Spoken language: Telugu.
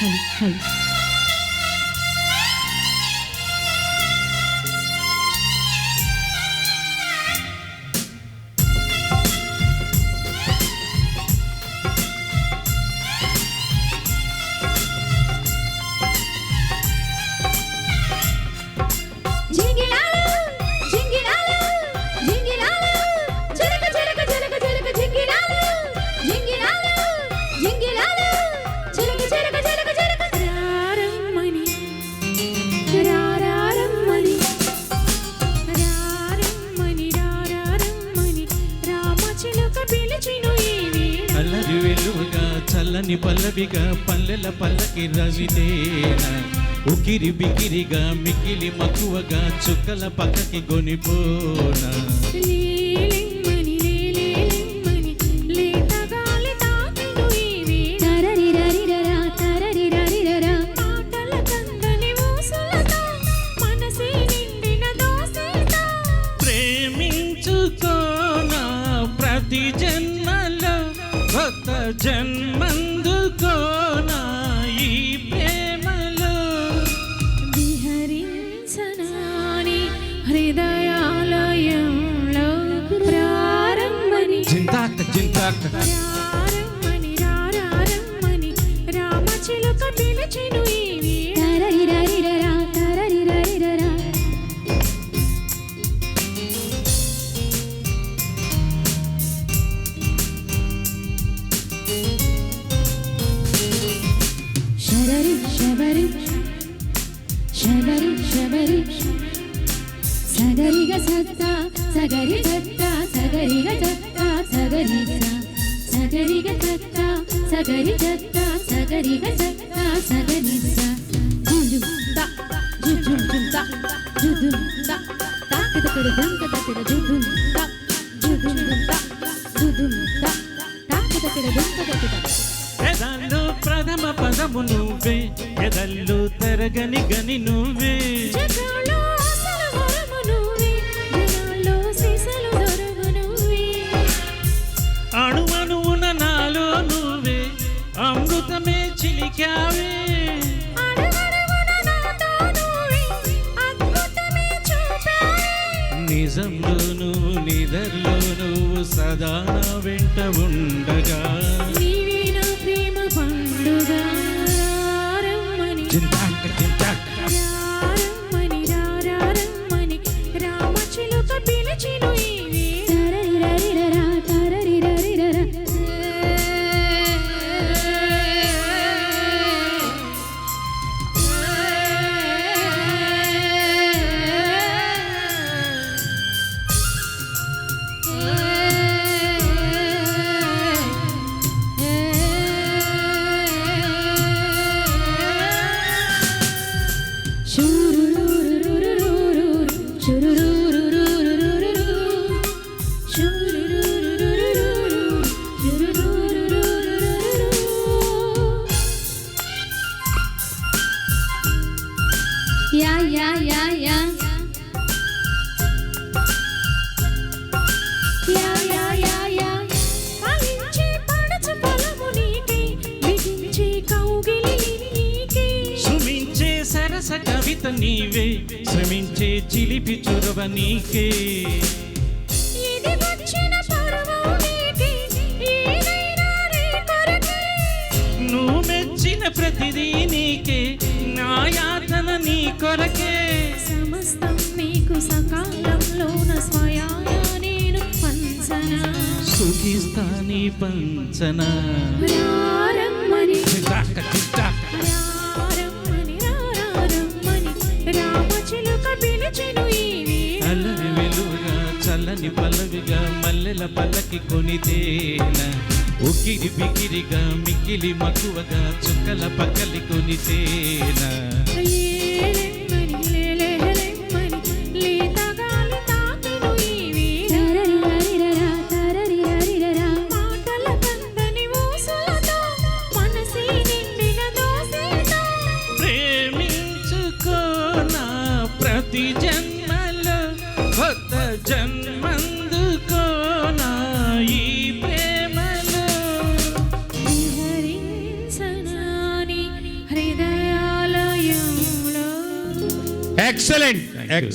한, 한. అల్లరి వెలువగా చల్లని పల్లవిగా పల్లెల పల్లకి రవితేన? ఉకిరి బికిరిగా మికిలి మక్కువగా చుక్కల పక్కకి గొనిపోనా? కొత్త జన్మందుకోనా ఈ ప్రేమలో. విహరించనాని హృదయాలయంలో ప్రారంభని జింతాక జింతాక రారమ్మని రారమ్మని రామచిలుక పిలిచిను ఈ ಪರಮೇಶ ಸಗರಿಗ ಸತ್ತ ಸಗರಿ ದತ್ತ ಸಗರಿಗ ದತ್ತ ಸಗರಿ ಸಗರಿಗ ದತ್ತ ಸಗರಿ ದತ್ತ ಸಗರಿಗ ದತ್ತ ಸಗರಿ ಜುಜು ದ ಜುಜು ಜುದ ಜುದು ದ ತಾಕದ ಕಡೆ ದಂತ ತಕ್ಕದ ಜುದು ದ ಜುದು ದ ಜುದು ದ ತಾಕದ ಕಡೆ ದಂತ ತಕ್ಕದ ఎదల్లో ప్రథమ పదము నువ్వే ఎదల్లో తరగని గని నువ్వే. అణువణువున నాలో నువ్వే అమృతమే చిలికావే. నిజంలో నువ్వు నిదర్లో నువ్వు సదా వెంట ఉండగా. Yeah, yeah, yeah, yeah. కవిత నీవే శ్రమించే చిలిపి చొరవ నీకే. నీకే నా యాతన నీ కొరకే. సమస్తం నీకు సకాలంలోన స్వయాన నేను పంచనా సుఖిస్తా నీ పంచన. రారమ్మని. రారమ్మని రారమ్మని. రామచిలుక పిలిచెను ఈ వేళ. అల్లరి వెలుగుగా చల్లని పల్లవిగా మల్లెల పల్లకి కొనితేన ఉకిరి బికిరిగా మిక్కిలి మకువగా చుక్కల పక్కలి కొనితేనా విహరించనాని హృదయాలయంలో ఎక్సలెంట్ ఎక్సలెంట్